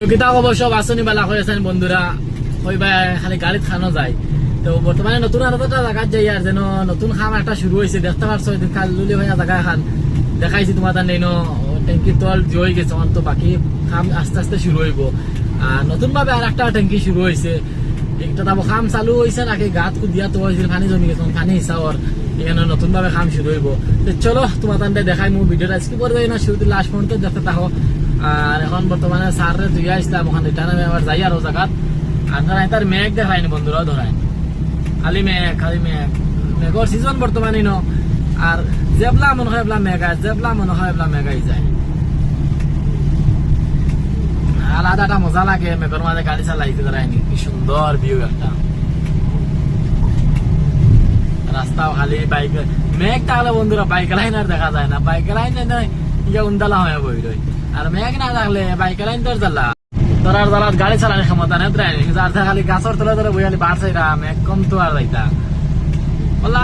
কিতা অবশ্য বাসনি বালা করেছেন বন্ধুরা ওই খালি গাড়িত খানো যায়। তো বর্তমানে নতুন আরও একটা জায়গাত যাই আর যেন নতুন খাম একটা শুরু হয়েছে দেখতে পারছ কালুলি ভাইয়া জায়গা খান দেখাইছি তোমার নেই ট্যাঙ্কি তল জয় গেছে আমার তো বাকি খাম আস্তে আস্তে শুরু হইব। আর নতুন ভাবে আর একটা ট্যাঙ্কি শুরু হয়েছে একটা তারপর খাম চালু হয়েছে নাকি গাত কুদিয়া তো হয়েছিল পানি জমি গেছে পানি হিসাবর এখানে নতুন ভাবে খাম শুরু হইব। তো চলো তোমার তান্ডে দেখাই, মোৰ ভিডিওটা স্কিপ করে যাই না শুরুতে লাস্ট পর্যন্ত দেখতে থাকো। আর এখন বর্তমানে সারে দুই আসলাম ওখানে রিটার্ন আমি আবার যাই আরও জায়গাত আর তার মেঘ দেখায়নি বন্ধুরাও ধরায় খালি মেঘ খালি মেঘ। মেঘর সিজন বর্তমানে ন। আর জেবলা মনে হয় এবলা মেঘ আয় জেবলা মনে হয় এবলা মেঘাই যায়। আলাদাটা মজা লাগে মেঘর মাঝে গাড়ি চালাইতে ধরায়নি কি সুন্দর ভিউ একটা রাস্তাও খালি বাইক মেঘ থাকলে বন্ধুরা বাইক লাইন আর দেখা যায় না। বাইক লাইন মেঘ গাড়ি চালানি ক্ষমতা নেই খালি গাছর তলে তলে বইয়ালি বাড়ছে চাইরা মেঘ তো আর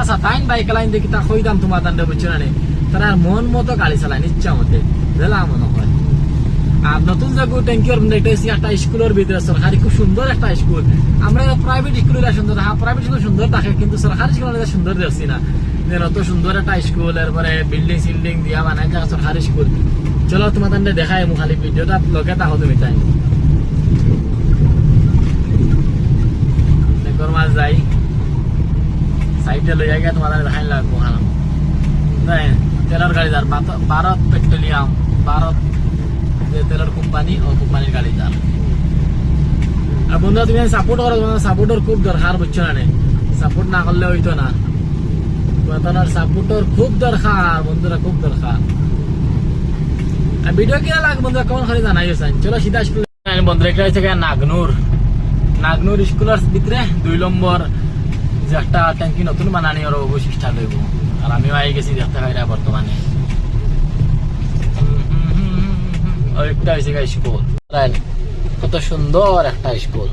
আচ্ছা বাইক লাইন দেখি তা কইতাম তোমার দান বুঝছ না তারা মন মতো গাড়ি চালায় ইচ্ছা মতে জেলা মনে হয়। আর নতুন যে ট্যাঙ্কির দেখতেছি একটা স্কুলের ভিতরে সরকারি খুব সুন্দর একটা স্কুল আমরা প্রাইভেট স্কুলের সুন্দর হ্যাঁ প্রাইভেট স্কুল সুন্দর থাকে, কিন্তু সরকারি স্কুল সুন্দর দেখছি না। যে অত সুন্দর একটা স্কুল এরপরে বিল্ডিং সিল্ডিং দিয়া বানাই থাকে সরকারি স্কুল চলো তান্ডে দেখাই মু খালি ভিডিওটা লগে তাহো তুমি তাই। মাছ যাই। সাইডে লইয়া গিয়া তোমার দেখাই লাগবো হ্যাঁ। তাই তেলের গাড়ি যার ভারত পেট্রোলিয়াম ভারত যে তেলের কোম্পানি ও কোম্পানির গাড়ি আর বন্ধুরা তুমি সাপোর্ট করো তোমার সাপোর্টের খুব দরকার বুঝছ না সাপোর্ট না করলে হইতো না। তোমার সাপোর্টের খুব দরকার বন্ধুরা খুব দরকার আর ভিডিও কিনা লাগ বন্ধুরা কেমন খালি জানাই চলো স্কুল বন্ধুরা একটা হচ্ছে নাগনুর নাগনুর স্কুলের ভিতরে দুই নম্বর যে একটা ট্যাঙ্কি নতুন বানানি ওর অবশ্যই স্টার্ট হইব আর আমিও আই গেছি দেখতে পাই বর্তমানে একটা হয়েছে স্কুল কত সুন্দর একটা স্কুল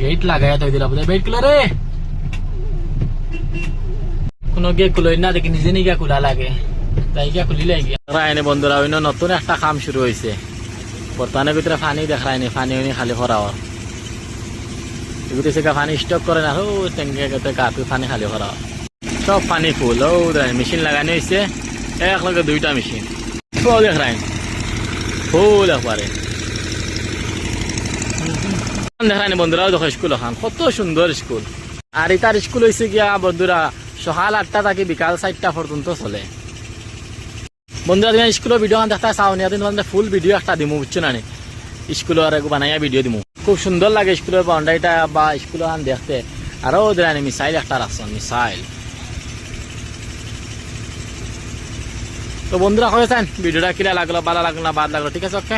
গেট লাগাই তো দিলা বোধহয়। বেট রে? কোনো গিয়ে কুলোই না, দেখি নিজে নিজে কুলা লাগে। তাই গিয়া খুলিলে গিয়া। রায়নে বন্ধুরা অন্য নতুন একটা কাম শুরু হয়েছে বর্তমানে ভিতরে পানি দেখায়নি পানি হয়নি খালি ভরাও এগুলো সে পানি স্টক করে না ও ট্যাঙ্কি গাতে পানি খালি ভরাও সব পানি ফুল ও মেশিন লাগানো হয়েছে এক লগে দুইটা মেশিন। দেখ রাইন ফুল একবারে। দেখায়নি বন্ধুরাও দেখো স্কুল ওখান কত সুন্দর স্কুল। আর এটার স্কুল হয়েছে গিয়া, বন্ধুরা, সকাল আটটা থেকে বিকাল চারটা পর্যন্ত চলে। বন্ধুরা, তুমি স্কুলের ভিডিও দেখতে চাও নি? তোমাদের ফুল ভিডিও একটা দিমু বুঝছ না স্কুলের বানাইয়া ভিডিও দিমু। খুব সুন্দর লাগে স্কুলের বাউন্ডারিটা বা স্কুলের দেখতে। আরও দেয় মিসাইল একটা রাখছেন মিসাইল তো বন্ধুরা হয়েছেন ভিডিওটা কিরা লাগল ভালো লাগল না বাদ লাগল ঠিক আছে ওকে